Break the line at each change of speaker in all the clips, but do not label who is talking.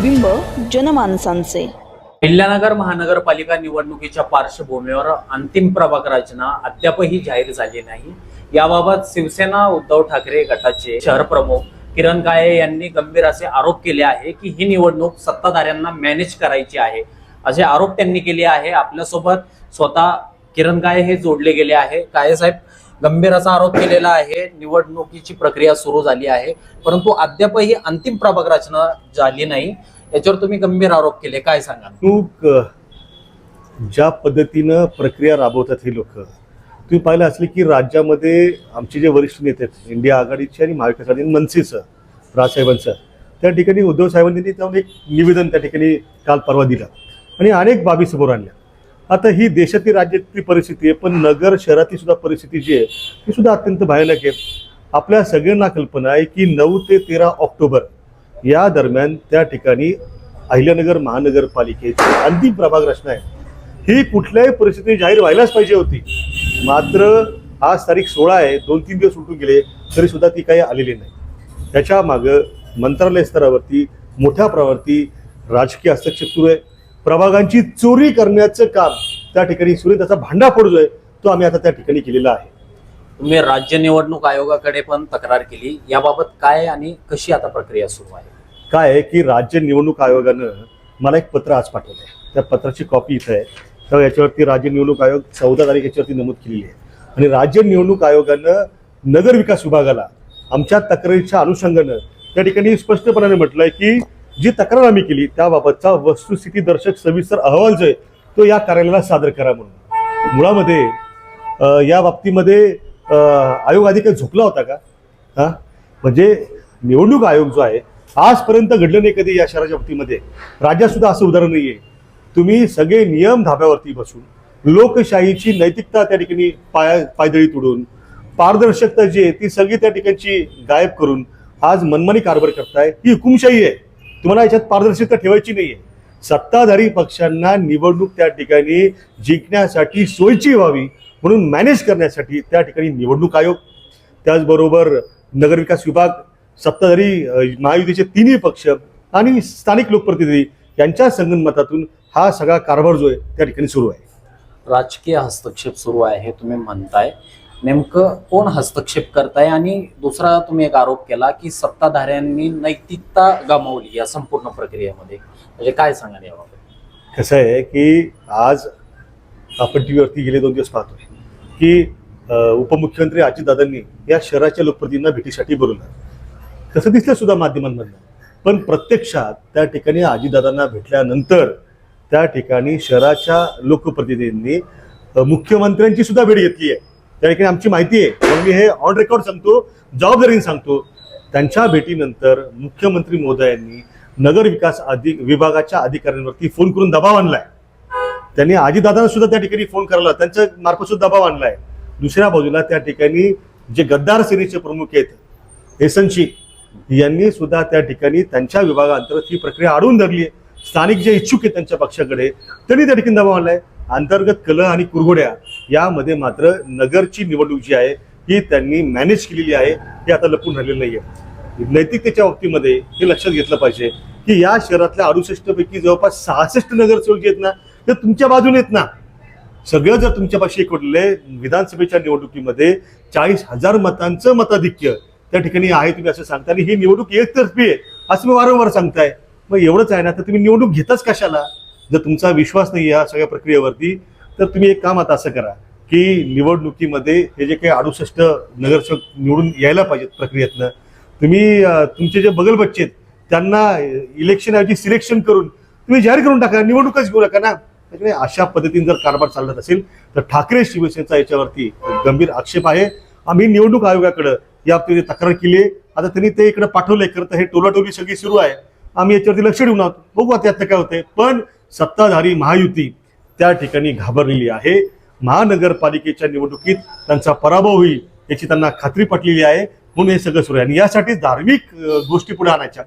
प्रतिबिंब जनमानसांचे.
किल्ल्यानगर महानगरपालिका निवडणुकीच्या पार्श्वभूमीवर अंतिम प्रभाग रचना अद्यापही जाहीर झाली नाही. याबाबत शिवसेना उद्धव ठाकरे गटाचे शहर प्रमुख किरण काळे यांनी गंभीर असे आरोप केले आहे की ही निवडणूक सत्ताधाऱ्यांना मॅनेज करायची आहे. असे आरोप त्यांनी केले आहे. आपल्यासोबत स्वतः किरण काळे हे जोडले गेले आहे. काळे साहेब गंभीर असा आरोप केलेला आहे. निवडणुकीची प्रक्रिया सुरू झाली आहे. परंतु अद्यापही अंतिम प्रभाग रचना झाली नाही. याच्यावर तुम्ही गंभीर आरोप केले. काय सांगा
तू ज्या पद्धतीनं प्रक्रिया राबवतात हे लोक तुम्ही पाहिलं असले की राज्यामध्ये आमचे जे वरिष्ठ नेते आहेत इंडिया आघाडीचे आणि महाविकास आघाडी मनसेचं राजसाहेबांचं त्या ठिकाणी उद्धव साहेबांनी एक निवेदन त्या ठिकाणी काल परवा दिलं. आणि अनेक बाबी समोर आणल्या. आता ही देशातील राज्यातली परिस्थिती आहे पण नगर शहरातील सुद्धा परिस्थिती जी आहे ती सुद्धा अत्यंत भयानक आहे. आपल्या सगळ्यांना कल्पना आहे की नऊ ते तेरा ऑक्टोबर या दरम्यान त्या ठिकाणी अहिल्यानगर महानगरपालिकेची अंतिम प्रभाग रचना आहे. ही कुठल्याही परिस्थिती जाहीर व्हायलाच पाहिजे होती. मात्र आज तारीख सोळा आहे दोन तीन दिवस उलटून गेले तरी सुद्धा ती काही आलेली नाही. त्याच्या मागं मंत्रालय स्तरावरती मोठ्या प्रमाणावरती राजकीय हस्तक्षेप सुरू आहे. प्रभागांची चोरी करण्याचं काम त्या ठिकाणी सुरू आहे. त्याचा जो आहे तो आम्ही आता त्या ठिकाणी केलेला आहे.
तुम्ही राज्य निवडणूक आयोगाकडे पण तक्रार केली. याबाबत काय आणि कशी आता प्रक्रिया सुरू आहे?
काय आहे की राज्य निवडणूक आयोगानं मला एक पत्र आज पाठवलं आहे त्या पत्राची कॉपी इथं आहे. तर याच्यावरती राज्य निवडणूक आयोग चौदा तारीख याच्यावरती नमूद केलेली आहे. आणि राज्य निवडणूक आयोगानं नगर विकास विभागाला आमच्या तक्रारीच्या अनुषंगानं त्या ठिकाणी स्पष्टपणाने म्हटलंय की जी तक्रार आम्ही केली त्याबाबतचा वस्तुस्थिती दर्शक सविस्तर अहवाल जो आहे तो या कार्यालयाला सादर करा म्हणून. मुळामध्ये या बाबतीमध्ये आयोग आधी काही झोपला होता का? हा? म्हणजे निवडणूक आयोग जो आहे आजपर्यंत घडलं नाही कधी या शहराच्या बाबतीमध्ये. राज्यात सुद्धा असं उदाहरण नाहीये. तुम्ही सगळे नियम धाब्यावरती बसून लोकशाहीची नैतिकता त्या ठिकाणी पाया पायदळी तुडून पारदर्शकता जी आहे ती सगळी त्या ठिकाणची गायब करून आज मनमानी कारभार करताय ही हुकुमशाही आहे. तुम्हाला याच्यात पारदर्शकता ठेवायची नाहीये. सत्ताधारी पक्षांना निवडणूक त्या ठिकाणी जिंकण्यासाठी सोयीची व्हावी म्हणून मॅनेज करण्यासाठी त्या ठिकाणी निवडणूक आयोग त्याचबरोबर नगरविकास विभाग सत्ताधारी महायुतीचे तिन्ही पक्ष आणि स्थानिक लोकप्रतिनिधी यांच्या संगनमतातून हा सगळा कारभार जो आहे त्या ठिकाणी सुरू आहे.
राजकीय हस्तक्षेप सुरू आहे हे तुम्ही म्हणताय. नेमकं कोण हस्तक्षेप करताय? आणि दुसरा तुम्ही एक आरोप केला की सत्ताधाऱ्यांनी नैतिकता गमावली या संपूर्ण प्रक्रियेमध्ये. म्हणजे काय सांगाल याबाबत?
कसं आहे की आज आपण टी व्हीवरती गेले दोन दिवस पाहतोय की उपमुख्यमंत्री अजितदादांनी या शहराच्या लोकप्रतिनिधींना भेटीसाठी बोलवलं. तसं दिसलं सुद्धा माध्यमांमधनं. पण प्रत्यक्षात त्या ठिकाणी अजितदादांना भेटल्यानंतर त्या ठिकाणी शहराच्या लोकप्रतिनिधींनी मुख्यमंत्र्यांची सुद्धा भेट घेतली आहे. त्या ठिकाणी आमची माहिती आहे. म्हणून मी हे ऑन रेकॉर्ड सांगतो जबाबदारीने सांगतो. त्यांच्या भेटीनंतर मुख्यमंत्री मोदयांनी नगर विकास अधिक विभागाच्या अधिकाऱ्यांवरती फोन करून दबाव आणलाय. त्यांनी आजीदादांना सुद्धा त्या ठिकाणी फोन करायला त्यांच्या मार्फत सुद्धा दबाव आणलाय. दुसऱ्या बाजूला त्या ठिकाणी जे गद्दार सेनेचे प्रमुख आहेत एसनशी यांनी सुद्धा त्या ठिकाणी त्यांच्या विभागाअंतर्गत ही प्रक्रिया अडवून धरली आहे. स्थानिक जे इच्छुक आहेत त्यांच्या पक्षाकडे त्यांनी त्या ठिकाणी दबाव आणलाय. अंतर्गत कलह आणि कुरघोड्या यामध्ये मात्र नगरची निवडणूक जी आहे ही त्यांनी मॅनेज केलेली आहे हे आता लपून राहिलेलं नाहीये. नैतिकतेच्या बाबतीमध्ये हे लक्षात घेतलं पाहिजे की या शहरातल्या अडुसष्ट पैकी जवळपास सहासष्ट नगरसेवक जे आहेत ना ते तुमच्या बाजूने आहेत ना. सगळं जर तुमच्यापाशी एकवटले विधानसभेच्या निवडणुकीमध्ये चाळीस हजार मतांचं मताधिक्य त्या ठिकाणी आहे तुम्ही असं सांगता आणि ही निवडणूक एकतर्फी आहे असं मी वारंवार सांगताय. मग एवढंच आहे ना तर तुम्ही निवडणूक घेताच कशाला? जर तुमचा विश्वास नाही या सगळ्या प्रक्रियेवरती तर तुम्ही एक काम आता असं करा की निवडणुकीमध्ये हे जे काही अडुसष्ट नगरसेवक निवडून यायला पाहिजेत प्रक्रियेतनं तुम्ही तुमचे जे बगलबच्चे आहेत त्यांना इलेक्शन ऐवजी सिलेक्शन करून तुम्ही जाहीर करून टाका निवडणूकच घेऊ नका ना. त्याच्यामुळे अशा पद्धतीने जर कारभार चालत असेल तर ठाकरे शिवसेनेचा याच्यावरती गंभीर आक्षेप आहे. आम्ही निवडणूक आयोगाकडे या बाबतीत तक्रार केली आहे. आता त्यांनी ते इकडे पाठवलंय खरं तर हे टोलाटोली सगळी सुरू आहे. आम्ही याच्यावरती लक्ष देऊन आहोत. बघू आता त्यात काय होते पण सत्ताधारी महायुती त्या ठिकाणी घाबरलेली आहे. महानगरपालिकेच्या निवडणुकीत त्यांचा पराभव होईल याची त्यांना खात्री पटलेली आहे. म्हणून हे सगळं सुरू आहे. आणि यासाठी धार्मिक गोष्टी पुढे आणायच्या.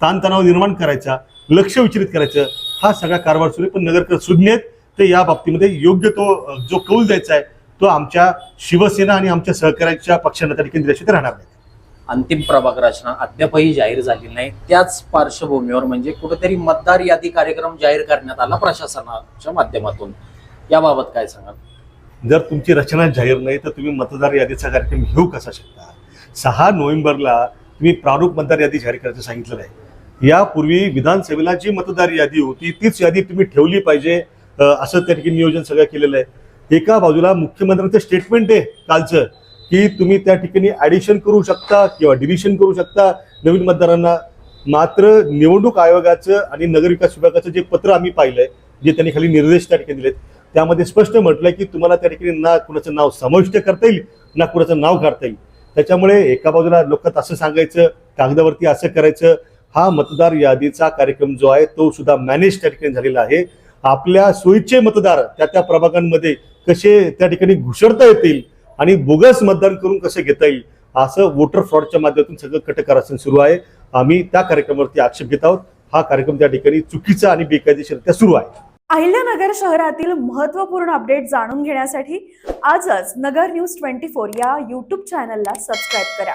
ताणतणाव निर्माण करायचा लक्ष विचलित करायचं हा सगळा कारभार सुरू आहे. पण नगरकर सुज्ञेत ते या बाबतीमध्ये योग्य तो जो कौल द्यायचा आहे तो आमच्या शिवसेना आणि आमच्या सहकार्याच्या पक्षांना त्या ठिकाणी दिल्याशिवाय राहणार नाही.
अंतिम प्रभाग रचना अद्यापही जाहीर झाली नाही. त्याच पार्श्वभूमीवर म्हणजे कुठेतरी मतदार यादी कार्यक्रम जाहीर करण्यात आला प्रशासनाच्या माध्यमातून. याबाबत काय सांगाल?
जर तुमची रचना जाहीर नाही तर तुम्ही मतदार यादीचा कार्यक्रम घेऊ कसा शकता? सहा नोव्हेंबरला तुम्ही प्रारूप मतदार यादी जाहीर करायचं सांगितलेलं आहे. यापूर्वी विधानसभेला जी मतदार यादी होती तीच यादी तुम्ही ठेवली पाहिजे असं त्या ठिकाणी नियोजन सगळं केलेलं आहे. एका बाजूला मुख्यमंत्र्यांचं स्टेटमेंट आहे कालचं. की तुम्ही त्या ठिकाणी ऍडिशन करू शकता किंवा डिलिशन करू शकता. नवीन मतदारांना मात्र निवडणूक आयोगाचं आणि नगरविकास विभागाचं जे पत्र आम्ही पाहिलंय जे त्यांनी खाली निर्देश त्या ठिकाणी दिलेत त्यामध्ये स्पष्ट म्हटलंय की तुम्हाला त्या ठिकाणी ना कुणाचं नाव समाविष्ट करता येईल ना कुणाचं नाव काढता येईल. त्याच्यामुळे एका बाजूला लोकात असं सांगायचं कागदावरती असं करायचं हा मतदार यादीचा कार्यक्रम जो आहे तो सुद्धा मॅनेज त्या ठिकाणी झालेला आहे. आपल्या सोयीचे मतदार त्या त्या प्रभागांमध्ये कसे त्या ठिकाणी घुसडता येतील आणि बोगस मतदान करून कसं घेता येईल असं वोटर फ्रॉडच्या माध्यमातून सगळं कटकरासन सुरू आहे. आम्ही त्या कार्यक्रमावरती आक्षेप घेत आहोत. हा कार्यक्रम त्या ठिकाणी चुकीचा आणि बेकायदेशीर सुरू आहे.
अहिल्यानगर शहरातील महत्त्वपूर्ण अपडेट जाणून घेण्यासाठी आजच नगर न्यूज ट्वेंटी फोर या यूट्यूब चॅनलला सबस्क्राईब करा.